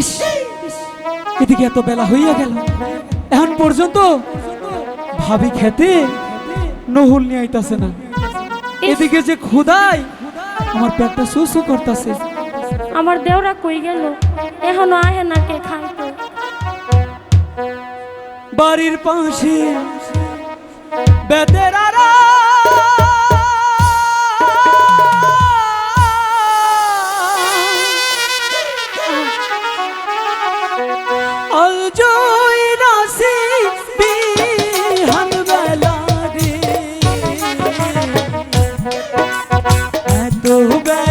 ইস এদিকে এত বেলা হইয়া গেল। এখন পর্যন্ত ভাবি খেতে নহুল নিয়ে আইতাছে না। এদিকে যে খুদাই আমার পেটটা সুসু করতেছে। আমার দেওরা কই গেল? এখনও আহে না কে খাইতে। বাড়ির পাশে বেতেরারা ডুবে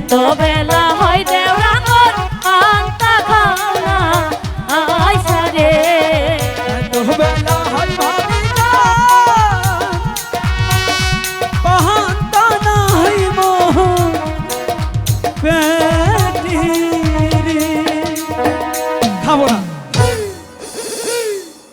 এত বেলা